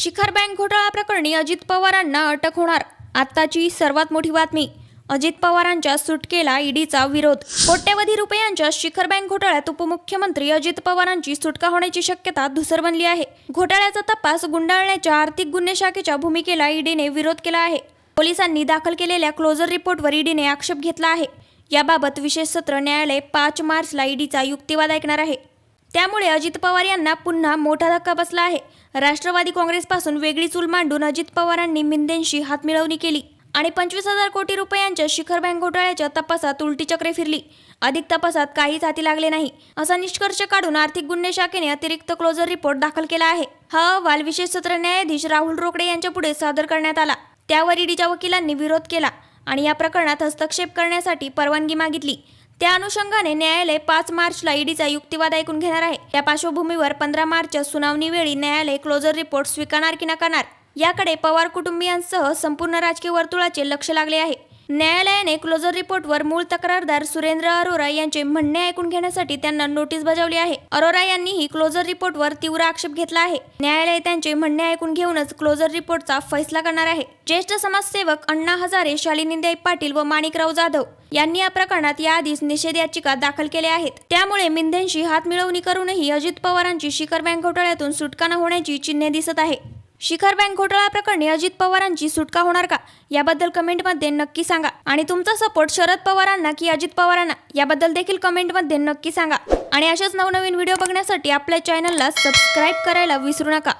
शिखर बँक घोटाळा प्रकरणी अजित पवारांना अटक होणार. आत्ताची सर्वात मोठी बातमी अजित पवारांच्या सुटकेला ईडीचा विरोध. कोट्यवधी रुपयांच्या शिखर बँक घोटाळ्यात उपमुख्यमंत्री अजित पवारांची सुटका होण्याची शक्यता धुसर बनली आहे. घोटाळ्याचा तपास गुंडाळण्याच्या आर्थिक गुन्हे शाखेच्या भूमिकेला ईडीने विरोध केला आहे. पोलिसांनी दाखल केलेल्या क्लोजर रिपोर्टवर ईडीने आक्षेप घेतला आहे. याबाबत विशेष सत्र न्यायालय पाच मार्चला ईडीचा युक्तिवाद ऐकणार आहे. त्यामुळे अजित पवार यांना पुन्हा मोठा धक्का बसला आहे. राष्ट्रवादी काँग्रेसपासून वेगळी चूल मांडून अजित पवारांनी मिंदेंशी हातमिळवणी केली आणि पंचवीस हजार कोटी रुपयांच्या शिखर बँक घोटाळ्याच्या तपासात उलटी चक्रे फिरली. अधिक तपासात काहीच हाती लागले नाही असा निष्कर्ष काढून आर्थिक गुन्हे शाखेने अतिरिक्त क्लोजर रिपोर्ट दाखल केला आहे. हा अहवाल विशेष सत्र न्यायाधीश राहुल रोकडे यांच्या पुढे सादर करण्यात आला. त्यावर ईडीच्या वकिलांनी विरोध केला आणि या प्रकरणात हस्तक्षेप करण्यासाठी परवानगी मागितली. त्या अनुषंगाने न्यायालय पाच मार्चला ईडीचा युक्तिवाद ऐकून घेणार आहे. या पार्श्वभूमीवर पंधरा मार्चच्या सुनावणीवेळी न्यायालय क्लोजर रिपोर्ट स्वीकारणार की नकारणार? याकडे पवार कुटुंबियांसह संपूर्ण राजकीय वर्तुळाचे लक्ष लागले आहे. न्यायालयाने क्लोजर रिपोर्टवर मूळ तक्रारदार सुरेंद्र अरोरा यांचे म्हणणे ऐकून घेण्यासाठी त्यांना नोटीस बजावली आहे. अरोरा यांनीही क्लोजर रिपोर्टवर तीव्र आक्षेप घेतला आहे. न्यायालय त्यांचे म्हणणे ऐकून घेऊनच क्लोजर रिपोर्टचा फैसला करणार आहे. ज्येष्ठ समाजसेवक अण्णा हजारे शालिनीदेव पाटील व माणिकराव जाधव यांनी या प्रकरणात याआधीच निषेध याचिका दाखल केल्या आहेत. त्यामुळे मिंधेंशी हात मिळवणी करूनही अजित पवारांची शिखर बँक घोटाळ्यातून सुटका न होण्याची चिन्हे दिसत आहे. शिखर बँक घोटाळा प्रकरणी अजित पवारांची सुटका होणार का? याबद्दल कमेंटमध्ये नक्की सांगा. आणि तुमचा सपोर्ट शरद पवारांना की अजित पवारांना? याबद्दल देखील कमेंटमध्ये नक्की सांगा. आणि अशाच नवनवीन व्हिडिओ बघण्यासाठी आपल्या चॅनलला सबस्क्राईब करायला विसरू नका.